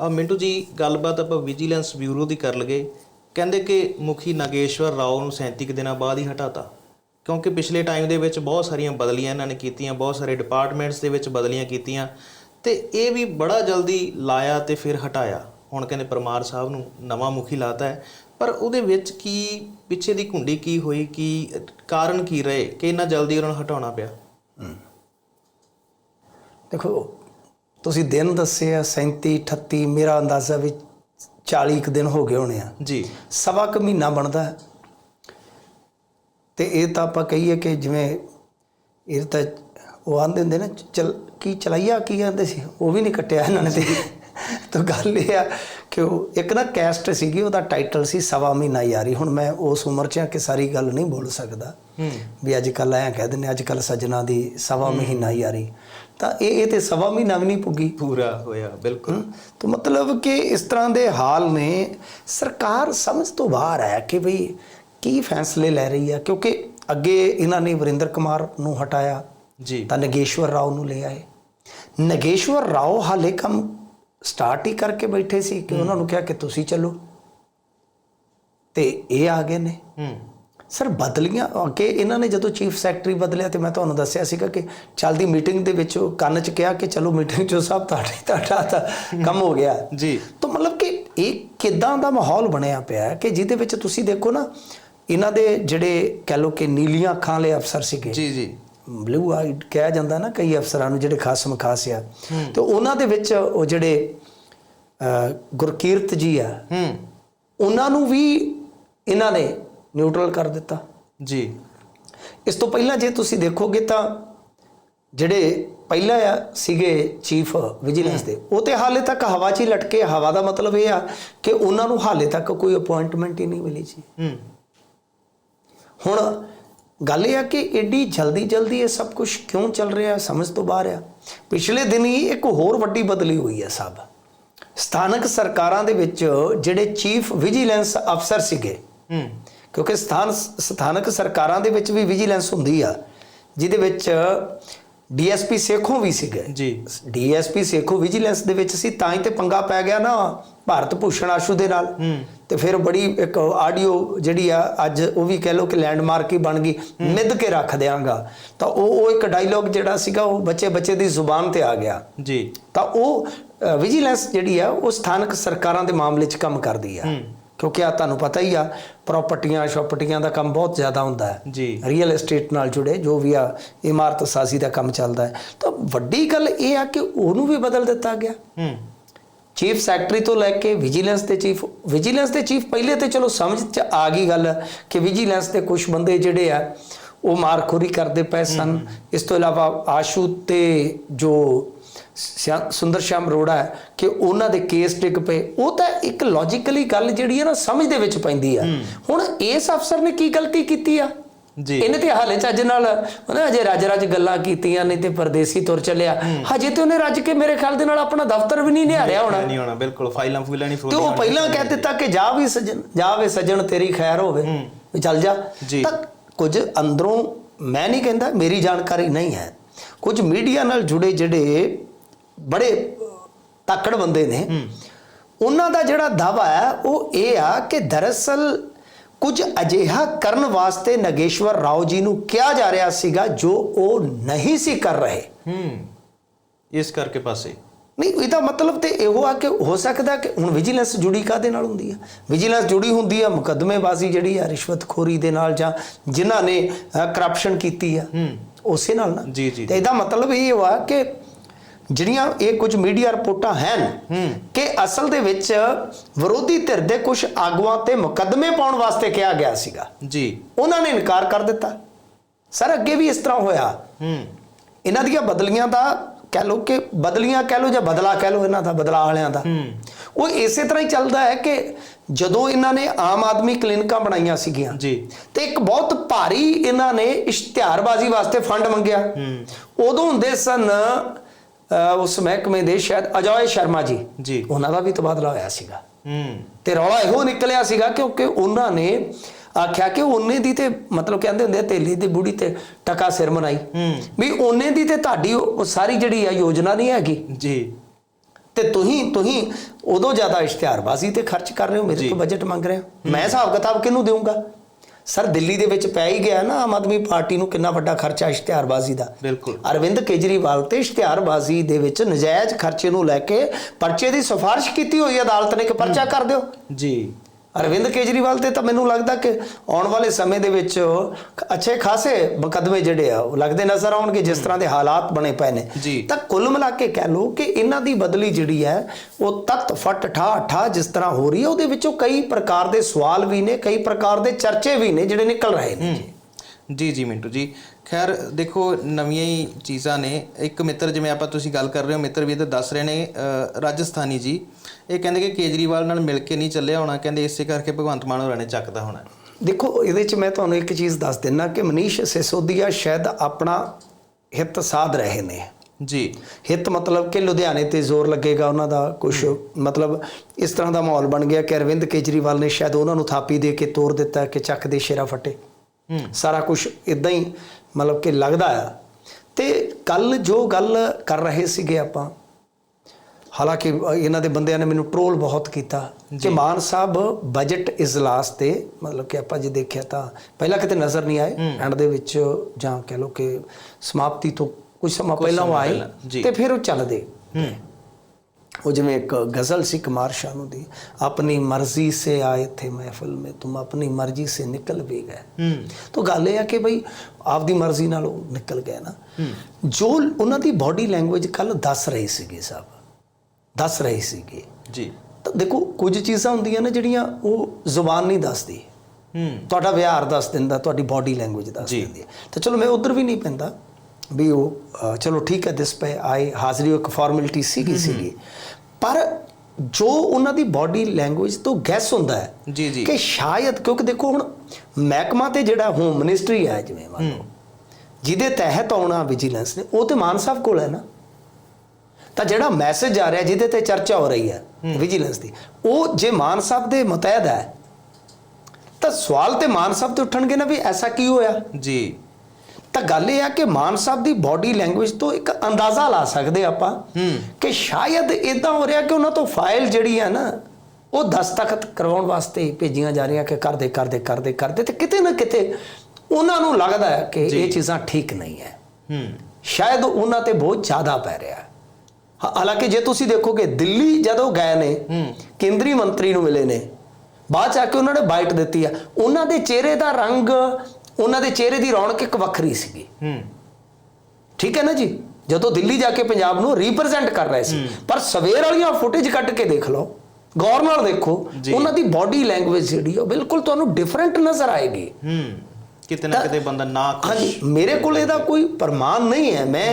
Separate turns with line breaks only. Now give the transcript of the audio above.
ਆ ਮਿੰਟੂ ਜੀ, ਗੱਲਬਾਤ ਆਪਾਂ ਵਿਜੀਲੈਂਸ ਬਿਊਰੋ ਦੀ ਕਰ ਲਗੇ। ਕਹਿੰਦੇ ਕਿ ਮੁਖੀ ਨਾਗੇਸ਼ਵਰ ਰਾਓ ਨੂੰ 37 ਕੁ ਦਿਨਾਂ ਬਾਅਦ ਹੀ ਹਟਾਤਾ। ਕਿਉਂਕਿ ਪਿਛਲੇ ਟਾਈਮ ਦੇ ਵਿੱਚ ਬਹੁਤ ਸਾਰੀਆਂ ਬਦਲੀਆਂ ਇਹਨਾਂ ਨੇ ਕੀਤੀਆਂ, ਬਹੁਤ ਸਾਰੇ ਡਿਪਾਰਟਮੈਂਟਸ ਦੇ ਵਿੱਚ ਬਦਲੀਆਂ ਕੀਤੀਆਂ। ਤੇ ਇਹ ਵੀ ਬੜਾ ਜਲਦੀ ਲਾਇਆ ਤੇ ਫਿਰ ਹਟਾਇਆ। ਹੁਣ ਕਹਿੰਦੇ ਪਰਮਾਰ ਸਾਹਿਬ ਨੂੰ ਨਵਾਂ ਮੁਖੀ ਲਾਤਾ ਹੈ। ਪਰ ਉਹਦੇ ਵਿੱਚ ਕੀ, ਪਿੱਛੇ ਦੀ ਘੁੰਡੀ ਕੀ ਹੋਈ, ਕੀ ਕਾਰਨ ਕੀ ਰਹੇ, ਕਿ ਇੰਨਾ ਜਲਦੀ ਉਹਨਾਂ ਨੂੰ ਹਟਾਉਣਾ ਪਿਆ?
ਦੇਖੋ ਤੁਸੀਂ ਦਿਨ ਦੱਸੇ ਆ 37 38 ਮੇਰਾ ਅੰਦਾਜ਼ਾ ਵੀ 40 ਕੁ ਦਿਨ ਹੋ ਗਏ ਹੋਣੇ ਆ।
ਜੀ।
ਸਵਾ ਕੁ ਮਹੀਨਾ ਬਣਦਾ ਹੈ। ਤੇ ਇਹ ਤਾਂ ਆਪਾਂ ਕਹੀਏ ਕਿ ਜਿਵੇਂ ਇਹ ਤਾਂ ਉਹ ਆਂਦੇ ਹੁੰਦੇ ਨੇ ਚਲ ਕੀ ਚਲਾਈਆ ਕੀ ਆਂਦੇ ਸੀ? ਉਹ ਵੀ ਨਹੀਂ ਕੱਟਿਆ ਇਹਨਾਂ ਨੇ ਤੇ। ਤਾਂ ਗੱਲ ਇਹ ਆ ਕਿ ਉਹ ਇੱਕ ਨਾ ਕੈਸਟ ਸੀਗੀ ਉਹਦਾ ਟਾਈਟਲ ਸੀ ਸਵਾ ਮਹੀਨਾ ਯਾਰੀ। ਹੁਣ ਮੈਂ ਉਸ ਉਮਰ 'ਚ ਆ ਕਿ ਸਾਰੀ ਗੱਲ ਨਹੀਂ ਬੋਲ ਸਕਦਾ।
ਹੂੰ।
ਵੀ ਅੱਜ ਕੱਲ ਐਂ ਕਹਿ ਦਿੰਦੇ ਅੱਜ ਕੱਲ ਸੱਜਣਾ ਦੀ ਸਵਾ ਮਹੀਨਾ ਯਾਰੀ। ਤਾਂ ਇਹ ਇਹ ਤੇ ਸਵਾ ਮਹੀਨਾ ਵੀ ਨਹੀਂ ਪੁੱਗੀ।
ਪੂਰਾ ਹੋਇਆ ਬਿਲਕੁਲ।
ਤਾਂ ਮਤਲਬ ਕਿ ਇਸ ਤਰ੍ਹਾਂ ਦੇ ਹਾਲ ਨੇ ਸਰਕਾਰ ਸਮਝ ਤੋਂ ਬਾਹਰ ਹੈ ਕਿ ਭਈ ਕੀ ਫੈਸਲੇ ਲੈ ਰਹੀ ਹੈ ਕਿਉਂਕਿ ਅੱਗੇ ਇਹਨਾਂ ਨੇ ਵਰਿੰਦਰ ਕੁਮਾਰ ਨੂੰ ਹਟਾਇਆ
ਜੀ।
ਤਾਂ ਨਗੇਸ਼ਵਰ ਰਾਓ ਨੂੰ ਲੈ ਆਏ। ਨਗੇਸ਼ਵਰ ਰਾਓ ਹਾਲੇ ਕੰਮ ਸਟਾਰਟ ਹੀ ਕਰਕੇ ਬੈਠੇ ਸੀ ਕਿ ਉਹਨਾਂ ਨੂੰ ਕਿਹਾ ਕਿ ਤੁਸੀਂ ਚੱਲੋ। ਤੇ ਇਹ ਆ ਗਏ ਨੇ।
ਹੂੰ
ਸਰ ਬਦਲੀਆਂ ਅੱਗੇ ਇਹਨਾਂ ਨੇ ਜਦੋਂ ਚੀਫ ਸੈਕਟਰੀ ਬਦਲਿਆ ਤੇ ਮੈਂ ਤੁਹਾਨੂੰ ਦੱਸਿਆ ਸੀਗਾ ਕਿ ਚੱਲਦੀ ਮੀਟਿੰਗ ਦੇ ਵਿੱਚ ਕੰਨ 'ਚ ਕਿਹਾ ਕਿ ਚਲੋ ਮੀਟਿੰਗ 'ਚੋਂ ਸਭ ਤੁਹਾਡੇ ਤੁਹਾਡਾ ਤਾਂ ਕੰਮ ਹੋ ਗਿਆ।
ਜੀ।
ਤਾਂ ਮਤਲਬ ਕਿ ਇਹ ਕਿਦਾਂ ਦਾ ਮਾਹੌਲ ਬਣਿਆ ਪਿਆ ਕਿ ਜਿਹਦੇ ਵਿੱਚ ਤੁਸੀਂ ਦੇਖੋ ਨਾ ਇਹਨਾਂ ਦੇ ਜਿਹੜੇ ਕਹਿ ਲੋ ਕਿ ਨੀਲੀਆਂ ਅੱਖਾਂ ਵਾਲੇ ਅਫਸਰ ਸੀਗੇ।
ਜੀ ਜੀ।
ਬਲੂ ਆਈਡ ਕਿਹਾ ਜਾਂਦਾ ਨਾ ਕਈ ਅਫਸਰਾਂ ਨੂੰ ਜਿਹੜੇ ਖਾਸਮ ਖਾਸ ਆ। ਤੇ ਉਹਨਾਂ ਦੇ ਵਿੱਚ ਉਹ ਜਿਹੜੇ ਗੁਰਕੀਰਤ ਜੀ ਆ
ਹੂੰ।
ਉਹਨਾਂ ਨੂੰ ਵੀ ਇਹਨਾਂ ਨੇ ਨਿਊਟਰਲ ਕਰ ਦਿੱਤਾ।
ਜੀ।
ਇਸ ਤੋਂ ਪਹਿਲਾਂ ਜੇ ਤੁਸੀਂ ਦੇਖੋਗੇ ਤਾਂ ਜਿਹੜੇ ਪਹਿਲਾਂ ਆ ਸੀਗੇ ਚੀਫ ਵਿਜੀਲੈਂਸ ਦੇ ਉਹ ਤੇ ਹਾਲੇ ਤੱਕ ਹਵਾ 'ਚ ਹੀ ਲਟਕੇ। ਹਵਾ ਦਾ ਮਤਲਬ ਇਹ ਆ ਕਿ ਉਹਨਾਂ ਨੂੰ ਹਾਲੇ ਤੱਕ ਕੋਈ ਅਪਾਇੰਟਮੈਂਟ ਹੀ ਨਹੀਂ ਮਿਲੀ ਜੀ।
ਹੂੰ।
ਹੁਣ ਗੱਲ ਇਹ ਆ ਕਿ ਏਡੀ ਜਲਦੀ ਜਲਦੀ ਇਹ ਸਭ ਕੁਝ ਕਿਉਂ ਚੱਲ ਰਿਹਾ ਸਮਝ ਤੋਂ ਬਾਹਰ ਆ। ਪਿਛਲੇ ਦਿਨ ਹੀ ਇੱਕ ਹੋਰ ਵੱਡੀ ਬਦਲੀ ਹੋਈ ਹੈ ਸਾਹਿਬ ਸਥਾਨਕ ਸਰਕਾਰਾਂ ਦੇ ਵਿੱਚ ਜਿਹੜੇ ਚੀਫ ਵਿਜੀਲੈਂਸ ਅਫਸਰ ਸੀਗੇ
ਹੂੰ।
ਕਿਉਂਕਿ ਸਥਾਨ ਸਥਾਨਕ ਸਰਕਾਰਾਂ ਦੇ ਵਿੱਚ ਵੀ ਵਿਜੀਲੈਂਸ ਹੁੰਦੀ ਆ ਜਿਹਦੇ ਵਿੱਚ ਡੀਐਸਪੀ ਸੇਖੋਂ ਵੀ ਸੀਗੇ।
ਜੀ।
ਡੀਐਸਪੀ ਸੇਖੋਂ ਵਿਜੀਲੈਂਸ ਦੇ ਵਿੱਚ ਸੀ ਤਾਂ ਹੀ ਤੇ ਪੰਗਾ ਪੈ ਗਿਆ ਨਾ ਭਾਰਤ ਭੂਸ਼ਣ ਆਸ਼ੂ ਦੇ ਨਾਲ। ਤੇ ਫਿਰ ਬੜੀ ਇੱਕ ਆਡੀਓ ਜਿਹੜੀ ਆ ਅੱਜ ਉਹ ਵੀ ਕਹਿ ਲਓ ਕਿ ਲੈਂਡਮਾਰਕ ਹੀ ਬਣ ਗਈ ਮਿੱਧ ਕੇ ਰੱਖ ਦਿਆਂਗਾ। ਤਾਂ ਉਹ ਉਹ ਇੱਕ ਡਾਇਲੌਗ ਜਿਹੜਾ ਸੀਗਾ ਉਹ ਬੱਚੇ ਬੱਚੇ ਦੀ ਜ਼ੁਬਾਨ ਤੇ ਆ ਗਿਆ।
ਜੀ।
ਤਾਂ ਉਹ ਵਿਜੀਲੈਂਸ ਜਿਹੜੀ ਆ ਉਹ ਸਥਾਨਕ ਸਰਕਾਰਾਂ ਦੇ ਮਾਮਲੇ 'ਚ ਕੰਮ ਕਰਦੀ ਆ।
ਹੂੰ।
ਕਿਉਂਕਿ ਆ ਤੁਹਾਨੂੰ ਪਤਾ ਹੀ ਆ ਪ੍ਰਾਪਰਟੀਆਂ ਸ਼ਾਪਰਟੀਆਂ ਦਾ ਕੰਮ ਬਹੁਤ ਜ਼ਿਆਦਾ ਹੁੰਦਾ ਹੈ।
ਜੀ।
ਰੀਅਲ ਏਸਟੇਟ ਨਾਲ ਜੁੜੇ ਜੋ ਵੀ ਆ ਇਮਾਰਤ ਸਾਜ਼ੀ ਦਾ ਕੰਮ ਚੱਲਦਾ ਹੈ। ਤਾਂ ਵੱਡੀ ਗੱਲ ਇਹ ਆ ਕਿ ਉਹਨੂੰ ਵੀ ਬਦਲ ਦਿੱਤਾ ਗਿਆ।
ਹੂੰ।
ਚੀਫ ਸੈਕਟਰੀ ਤੋਂ ਲੈ ਕੇ ਵਿਜੀਲੈਂਸ ਦੇ ਚੀਫ ਵਿਜੀਲੈਂਸ ਦੇ ਚੀਫ ਪਹਿਲੇ ਤੇ ਚਲੋ ਸਮਝ ਚ ਆ ਗਈ ਗੱਲ ਕਿ ਵਿਜੀਲੈਂਸ ਦੇ ਕੁਝ ਬੰਦੇ ਜਿਹੜੇ ਆ ਉਹ ਮਾਰਖੋਰੀ ਕਰਦੇ ਪਏ ਸਨ। ਇਸ ਤੋਂ ਇਲਾਵਾ ਆਸ਼ੂ ਤੇ ਜੋ ਸੁੰਦਰ ਸ਼ਾਮ ਰੋੜਾ ਹੈ ਕਿ ਉਹਨਾਂ ਦੇ ਕੇਸ ਟਿਕ ਪਏ। ਉਹ ਤਾਂ ਇੱਕ ਲੌਜੀਕਲੀ ਗੱਲ ਜਿਹੜੀ ਹੈ ਨਾ ਸਮਝ ਦੇ ਵਿੱਚ ਪੈਂਦੀ ਆ। ਹੁਣ ਇਸ ਅਫਸਰ ਨੇ ਕੀ ਗਲਤੀ ਕੀਤੀ ਆ?
ਜੀ।
ਇਹਨੇ ਤੇ ਹਾਲੇ ਚੱਜ ਨਾਲ ਉਹਨੇ ਅਜੇ ਰੱਜ ਰੱਜ ਗੱਲਾਂ ਕੀਤੀਆਂ ਨਹੀਂ ਤੇ ਪਰਦੇਸੀ ਤੁਰ ਚੱਲਿਆ। ਹਜੇ ਤੇ ਉਹਨੇ ਰੱਜ ਕੇ ਮੇਰੇ ਖਿਆਲ ਦੇ ਨਾਲ ਆਪਣਾ ਦਫ਼ਤਰ ਵੀ ਨਹੀਂ ਨਿਹਾਰਿਆ ਹੋਣਾ।
ਨਹੀਂ ਹੋਣਾ ਬਿਲਕੁਲ ਫਾਈਲਾਂ ਫੂਲਾਂ ਨਹੀਂ
ਤੇ
ਫੋਲੀਆਂ
ਉਹ ਪਹਿਲਾਂ ਕਹਿ ਦਿੱਤਾ ਕਿ ਜਾ ਵੀ ਸਜਣ ਜਾ ਵੇ ਸਜਣ ਤੇਰੀ ਖੈਰ ਹੋਵੇ। ਵੀ ਚੱਲ ਜੀ। ਤਾਂ ਕੁਝ ਅੰਦਰੋਂ ਮੈਂ ਨਹੀਂ ਕਹਿੰਦਾ ਮੇਰੀ ਜਾਣਕਾਰੀ ਨਹੀਂ ਹੈ। ਕੁਝ ਮੀਡੀਆ ਨਾਲ ਜੁੜੇ ਜਿਹੜੇ ਬੜੇ ਤਾਕੜ ਬੰਦੇ ਨੇ। ਉਹਨਾਂ ਦਾ ਜਿਹੜਾ ਦਾਵਾ ਹੈ ਉਹ ਇਹ ਆ ਕਿ ਦਰਅਸਲ ਕੁਝ ਅਜਿਹਾ ਕਰਨ ਵਾਸਤੇ ਨਗੇਸ਼ਵਰ ਰਾਓ ਜੀ ਨੂੰ ਕਿਹਾ ਜਾ ਰਿਹਾ ਸੀਗਾ ਜੋ ਉਹ ਨਹੀਂ ਸੀ ਕਰ ਰਹੇ।
ਹੂੰ। ਇਸ ਕਰਕੇ ਪਾਸੇ।
ਨਹੀਂ ਇਹਦਾ ਮਤਲਬ ਤੇ ਇਹੋ ਆ ਕਿ ਹੋ ਸਕਦਾ ਕਿ ਹੁਣ ਵਿਜੀਲੈਂਸ ਜੁੜੀ ਕਾਦੇ ਨਾਲ ਹੁੰਦੀ ਆ? ਵਿਜੀਲੈਂਸ ਜੁੜੀ ਹੁੰਦੀ ਆ ਮੁਕੱਦਮੇਬਾਜ਼ੀ ਜਿਹੜੀ ਆ ਰਿਸ਼ਵਤਖੋਰੀ ਦੇ ਨਾਲ ਜਾਂ ਜਿਨ੍ਹਾਂ ਨੇ ਕਰਪਸ਼ਨ ਕੀਤੀ ਆ।
ਹੂੰ।
ਉਸੇ ਨਾਲ ਨਾ।
ਜੀ, ਜੀ,
ਤੇ ਇਹਦਾ ਮਤਲਬ ਇਹ ਹੋਆ ਕਿ ਜਿਹੜੀਆਂ ਇਹ ਕੁਝ ਮੀਡੀਆ ਰਿਪੋਰਟਾਂ ਹਨ
ਹੂੰ।
ਕਿ ਅਸਲ ਦੇ ਵਿੱਚ ਵਿਰੋਧੀ ਧਿਰ ਦੇ ਕੁਝ ਆਗੂਆਂ ਤੇ ਮੁਕੱਦਮੇ ਪਾਉਣ ਵਾਸਤੇ ਕਿਹਾ ਗਿਆ ਸੀਗਾ।
ਜੀ।
ਉਹਨਾਂ ਨੇ ਇਨਕਾਰ ਕਰ ਦਿੱਤਾ। ਸਰ ਅੱਗੇ ਵੀ ਇਸ ਤਰ੍ਹਾਂ ਹੋਇਆ।
ਹੂੰ।
ਇਹਨਾਂ ਦੀਆਂ ਬਦਲੀਆਂ ਦਾ ਕਹਿ ਲਓ ਕਿ ਬਦਲੀਆਂ ਕਹਿ ਲਓ ਜਾਂ ਬਦਲਾ ਕਹਿ ਲਓ ਇਹਨਾਂ ਦਾ ਬਦਲਾ ਵਾਲਿਆਂ ਦਾ।
ਹੂੰ।
ਉਹ ਇਸੇ ਤਰ੍ਹਾਂ ਹੀ ਚੱਲਦਾ ਹੈ ਕਿ ਜਦੋਂ ਇਹਨਾਂ ਨੇ ਆਮ ਆਦਮੀ ਕਲੀਨਿਕਾਂ ਬਣਾਈਆਂ ਸੀਗੀਆਂ
ਜੀ।
ਤੇ ਇੱਕ ਬਹੁਤ ਭਾਰੀ ਇਹਨਾਂ ਨੇ ਇਸ਼ਤਿਹਾਰਬਾਜ਼ੀ ਵਾਸਤੇ ਫੰਡ ਮੰਗਿਆ।
ਹੂੰ।
ਉਦੋਂ ਹੁੰਦੇ ਸਨ ਉਸ ਮਹਿਕਮੇ ਦੇ ਸ਼ਾਇਦ ਅਜੋਏ ਸ਼ਰਮਾ ਜੀ
ਜੀ।
ਉਹਨਾਂ ਦਾ ਵੀ ਤਬਾਦਲਾ ਹੋਇਆ ਸੀਗਾ।
ਹੂੰ।
ਤੇ ਰੌਲਾ ਇਹੋ ਨਿਕਲਿਆ ਸੀਗਾ ਕਿਉਂਕਿ ਉਹਨਾਂ ਨੇ ਆਖਿਆ ਕਿ ਉਹਨੇ ਦੀ ਤੇ ਮਤਲਬ ਕਹਿੰਦੇ ਹੁੰਦੇ ਆ ਤੇਲੀ ਦੀ ਬੁੜੀ ਤੇ ਟਕਾ ਸਿਰ ਮਨਾਈ।
ਹੂੰ।
ਵੀ ਉਹਨੇ ਦੀ ਤੇ ਤੁਹਾਡੀ ਸਾਰੀ ਜਿਹੜੀ ਆ ਯੋਜਨਾ ਨਹੀਂ ਹੈਗੀ।
ਜੀ।
ਤੇ ਤੁਸੀਂ ਤੁਸੀਂ ਉਦੋਂ ਜ਼ਿਆਦਾ ਇਸ਼ਤਿਹਾਰਬਾਜ਼ੀ ਤੇ ਖਰਚ ਕਰ ਰਹੇ ਹੋ ਮੇਰੇ। ਤੋਂ ਬਜਟ ਮੰਗ ਰਹੇ ਹੋ। ਮੈਂ ਹਿਸਾਬ ਕਿਤਾਬ ਕਿਹਨੂੰ ਦੇਵਾਂਗਾ ਸਰ ਦਿੱਲੀ ਦੇ ਵਿੱਚ ਪੈ ਹੀ ਗਿਆ ਨਾ ਆਮ ਆਦਮੀ ਪਾਰਟੀ ਨੂੰ ਕਿੰਨਾ ਵੱਡਾ ਖਰਚਾ ਇਸ਼ਤਿਹਾਰਬਾਜ਼ੀ ਦਾ।
ਬਿਲਕੁਲ।
ਅਰਵਿੰਦ ਕੇਜਰੀਵਾਲ ਤੇ ਇਸ਼ਤਿਹਾਰਬਾਜ਼ੀ ਦੇ ਵਿੱਚ ਨਜਾਇਜ਼ ਖਰਚੇ ਨੂੰ ਲੈ ਕੇ ਪਰਚੇ ਦੀ ਸਿਫਾਰਿਸ਼ ਕੀਤੀ ਹੋਈ ਅਦਾਲਤ ਨੇ ਕਿ ਪਰਚਾ ਕਰ ਦਿਓ।
ਜੀ।
ਅਰਵਿੰਦ ਕੇਜਰੀਵਾਲ ਤੇ ਤਾਂ ਮੈਨੂੰ ਲੱਗਦਾ ਕਿ ਆਉਣ ਵਾਲੇ ਸਮੇਂ ਦੇ ਵਿੱਚ ਅੱਛੇ ਖਾਸੇ ਮੁਕੱਦਮੇ ਜਿਹੜੇ ਆ ਉਹ ਲੱਗਦੇ ਨਜ਼ਰ ਆਉਣਗੇ ਜਿਸ ਤਰ੍ਹਾਂ ਦੇ ਹਾਲਾਤ ਬਣੇ ਪਏ ਨੇ। ਤਾਂ ਕੁੱਲ ਮਿਲਾ ਕੇ ਕਹਿ ਲਓ ਕਿ ਇਹਨਾਂ ਦੀ ਬਦਲੀ ਜਿਹੜੀ ਹੈ ਉਹ ਤਤ ਫਟ ਠਾ ਠਾ ਜਿਸ ਤਰ੍ਹਾਂ ਹੋ ਰਹੀ ਹੈ ਉਹਦੇ ਵਿੱਚੋਂ ਕਈ ਪ੍ਰਕਾਰ ਦੇ ਸਵਾਲ ਵੀ ਨੇ ਕਈ ਪ੍ਰਕਾਰ ਦੇ ਚਰਚੇ ਵੀ ਨੇ ਜਿਹੜੇ ਨਿਕਲ ਰਹੇ ਨੇ।
ਜੀ ਜੀ ਮਿੰਟੂ ਜੀ। ਖੈਰ ਦੇਖੋ ਨਵੀਆਂ ਹੀ ਚੀਜ਼ਾਂ ਨੇ। ਇੱਕ ਮਿੱਤਰ ਜਿਵੇਂ ਆਪਾਂ ਤੁਸੀਂ ਗੱਲ ਕਰ ਰਹੇ ਹੋ ਮਿੱਤਰ ਵੀ ਇਹ ਦੱਸ ਰਹੇ ਨੇ ਰਾਜਸਥਾਨੀ ਜੀ। ਇਹ ਕਹਿੰਦੇ ਕਿ ਕੇਜਰੀਵਾਲ ਨਾਲ ਮਿਲ ਕੇ ਨਹੀਂ ਚੱਲਿਆ ਹੋਣਾ ਕਹਿੰਦੇ ਇਸੇ ਕਰਕੇ ਭਗਵੰਤ ਮਾਨ ਹੋਰਾਂ ਨੇ ਚੱਕਦਾ ਹੋਣਾ।
ਦੇਖੋ ਇਹਦੇ ਚ ਮੈਂ ਤੁਹਾਨੂੰ ਇੱਕ ਚੀਜ਼ ਦੱਸ ਦਿੰਨਾ ਕਿ ਮਨੀਸ਼ ਸਿਸੋਦੀਆ ਸ਼ਾਇਦ ਆਪਣਾ ਹਿੱਤ ਸਾਧ ਰਹੇ ਨੇ।
ਜੀ।
ਹਿੱਤ ਮਤਲਬ ਕਿ ਲੁਧਿਆਣੇ ਤੇ ਜ਼ੋਰ ਲੱਗੇਗਾ ਉਹਨਾਂ ਦਾ ਕੁਝ ਮਤਲਬ ਇਸ ਤਰ੍ਹਾਂ ਦਾ ਮਾਹੌਲ ਬਣ ਗਿਆ ਕਿ ਅਰਵਿੰਦ ਕੇਜਰੀਵਾਲ ਨੇ ਸ਼ਾਇਦ ਉਹਨਾਂ ਨੂੰ ਥਾਪੀ ਦੇ ਕੇ ਤੋੜ ਦਿੱਤਾ ਕਿ ਚੱਕ ਦੇ ਸ਼ੇਰਾ ਫੱਟੇ। ਸਾਰਾ ਕੁਝ ਇਦਾਂ ਹੀ ਮਤਲਬ ਕਿ ਲੱਗਦਾ ਆ। ਤੇ ਕੱਲ ਜੋ ਗੱਲ ਕਰ ਰਹੇ ਸੀਗੇ ਆਪਾਂ ਹਾਲਾਂਕਿ ਇਹਨਾਂ ਦੇ ਬੰਦਿਆਂ ਨੇ ਮੈਨੂੰ ਟ੍ਰੋਲ ਬਹੁਤ ਕੀਤਾ ਕਿ ਮਾਨ ਸਾਹਿਬ ਬਜਟ ਇਜਲਾਸ ਤੇ ਮਤਲਬ ਕਿ ਆਪਾਂ ਜੇ ਦੇਖਿਆ ਤਾਂ ਪਹਿਲਾਂ ਕਿਤੇ ਨਜ਼ਰ ਨਹੀਂ ਆਏ ਐਂਡ ਦੇ ਵਿੱਚ ਜਾਂ ਕਹਿ ਲਓ ਕਿ ਸਮਾਪਤੀ ਤੋਂ ਕੁਝ ਸਮਾਂ ਪਹਿਲਾਂ ਆਏ। ਤੇ ਫਿਰ ਉਹ ਚੱਲਦੇ। वो जिमें एक गजल सी कुमार शानू दी अपनी मर्जी से आए थे महफिल में तुम अपनी मर्जी से निकल भी गए
ਹੂੰ
ਤੋ ਗੱਲ ਇਹ ਆ ਕਿ ਬਈ ਆਪਦੀ ਮਰਜ਼ੀ ਨਾਲ ਉਹ ਨਿਕਲ ਗਏ ਨਾ ਜੋ ਉਹਨਾਂ ਦੀ ਬਾਡੀ ਲੈਂਗੁਏਜ ਕੱਲ ਦੱਸ ਰਹੀ ਸੀਗੀ ਸਾਹਿਬ ਦੱਸ ਰਹੀ ਸੀਗੀ
ਜੀ
ਤਾਂ ਦੇਖੋ ਕੁਝ ਚੀਜ਼ਾਂ ਹੁੰਦੀਆਂ ਨੇ ਜਿਹੜੀਆਂ ਉਹ ਜ਼ੁਬਾਨ ਨਹੀਂ ਦੱਸਦੀ
ਹੂੰ
ਤੁਹਾਡਾ ਵਿਹਾਰ ਦੱਸ ਦਿੰਦਾ ਤੁਹਾਡੀ ਬਾਡੀ ਲੈਂਗੁਏਜ ਦੱਸ
ਜੀ।
ਦਿੰਦੀ ਹੈ ਤਾਂ ਚਲੋ ਮੈਂ ਉਧਰ ਵੀ ਨਹੀਂ ਪੈਂਦਾ ਵੀ ਉਹ ਚਲੋ ਠੀਕ ਹੈ ਦਿਸ ਪੇ ਆਏ ਹਾਜ਼ਰੀ ਇੱਕ ਫਾਰਮੈਲਿਟੀ ਸੀਗੀ ਸੀਗੀ। ਪਰ ਜੋ ਉਹਨਾਂ ਦੀ ਬਾਡੀ ਲੈਂਗੁਏਜ ਤੋਂ ਗੈਸ ਹੁੰਦਾ ਹੈ
ਜੀ ਜੀ।
ਕਿ ਸ਼ਾਇਦ ਕਿਉਂਕਿ ਦੇਖੋ ਹੁਣ ਮਹਿਕਮਾ ਤੇ ਜਿਹੜਾ ਹੋਮ ਮਿਨਿਸਟਰੀ ਹੈ ਜਿਵੇਂ ਮੰਨ ਲਓ ਜਿਹਦੇ ਤਹਿਤ ਆਉਣਾ ਵਿਜੀਲੈਂਸ ਨੇ ਉਹ ਤੇ ਮਾਨ ਸਾਹਿਬ ਕੋਲ ਹੈ ਨਾ। ਤਾਂ ਜਿਹੜਾ ਮੈਸੇਜ ਆ ਰਿਹਾ ਜਿਹਦੇ ਤੇ ਚਰਚਾ ਹੋ ਰਹੀ ਹੈ ਵਿਜੀਲੈਂਸ ਦੀ ਉਹ ਜੇ ਮਾਨ ਸਾਹਿਬ ਦੇ ਮੁਤਹਿਦ ਹੈ ਤਾਂ ਸਵਾਲ ਤੇ ਮਾਨ ਸਾਹਿਬ ਤੇ ਉੱਠਣਗੇ ਨਾ ਵੀ ਐਸਾ ਕੀ ਹੋਇਆ?
ਜੀ।
ਤਾਂ ਗੱਲ ਇਹ ਆ ਕਿ ਮਾਨ ਸਾਹਿਬ ਦੀ ਬਾਡੀ ਲੈਂਗੁਏਜ ਤੋਂ ਇੱਕ ਅੰਦਾਜ਼ਾ ਲਾ ਸਕਦੇ ਆਪਾਂ ਕਿ ਸ਼ਾਇਦ ਇਦਾਂ ਹੋ ਰਿਹਾ ਕਿ ਉਹਨਾਂ ਤੋਂ ਫਾਈਲ ਜਿਹੜੀ ਹੈ ਨਾ ਉਹ ਦਸਤਖਤ ਕਰਵਾਉਣ ਵਾਸਤੇ ਭੇਜੀਆਂ ਜਾ ਰਹੀਆਂ ਕਿ ਕਰਦੇ ਕਰਦੇ ਕਰਦੇ ਕਰਦੇ ਤੇ ਕਿਤੇ ਨਾ ਕਿਤੇ ਉਹਨਾਂ ਨੂੰ ਲੱਗਦਾ ਹੈ ਕਿ ਇਹ ਚੀਜ਼ਾਂ ਠੀਕ ਨਹੀਂ ਹੈ।
ਹੂੰ।
ਸ਼ਾਇਦ ਉਹਨਾਂ ਤੇ ਬਹੁਤ ਜ਼ਿਆਦਾ ਪੈ ਰਿਹਾ ਹੈ। ਹਾਲਾਂਕਿ ਜੇ ਤੁਸੀਂ ਦੇਖੋਗੇ ਦਿੱਲੀ ਜਦੋਂ ਗਏ ਨੇ
ਹੂੰ।
ਕੇਂਦਰੀ ਮੰਤਰੀ ਨੂੰ ਮਿਲੇ ਨੇ ਬਾਅਦ ਚ ਆ ਕੇ ਉਹਨਾਂ ਨੇ ਬਾਈਟ ਦਿੱਤੀ ਆ। ਉਹਨਾਂ ਦੇ ਚਿਹਰੇ ਦਾ ਰੰਗ ਉਹਨਾਂ ਦੇ ਚਿਹਰੇ ਦੀ ਰੌਣਕ ਇੱਕ ਵੱਖਰੀ ਸੀਗੀ।
ਹੂੰ।
ਠੀਕ ਹੈ ਨਾ ਜੀ? ਜਦੋਂ ਦਿੱਲੀ ਜਾ ਕੇ ਪੰਜਾਬ ਨੂੰ ਰਿਪਰੈਜ਼ੈਂਟ ਕਰ ਰਹੇ ਸੀ। ਪਰ ਸਵੇਰ ਵਾਲੀਆਂ ਫੁਟੇਜ ਕੱਢ ਕੇ ਦੇਖ ਲਓ ਗੌਰ ਨਾਲ ਦੇਖੋ। ਉਹਨਾਂ ਦੀ ਬਾਡੀ ਲੈਂਗੁਏਜ ਜਿਹੜੀ ਉਹ ਬਿਲਕੁਲ ਤੁਹਾਨੂੰ ਡਿਫਰੈਂਟ ਨਜ਼ਰ ਆਏਗੀ।
ਹੂੰ। ਕਿਤੇ ਨਾ ਕਿਤੇ ਬੰਦਾ ਨਾ
ਹਾਂਜੀ ਮੇਰੇ ਕੋਲ ਇਹਦਾ ਕੋਈ ਪ੍ਰਮਾਣ ਨਹੀਂ ਹੈ। ਮੈਂ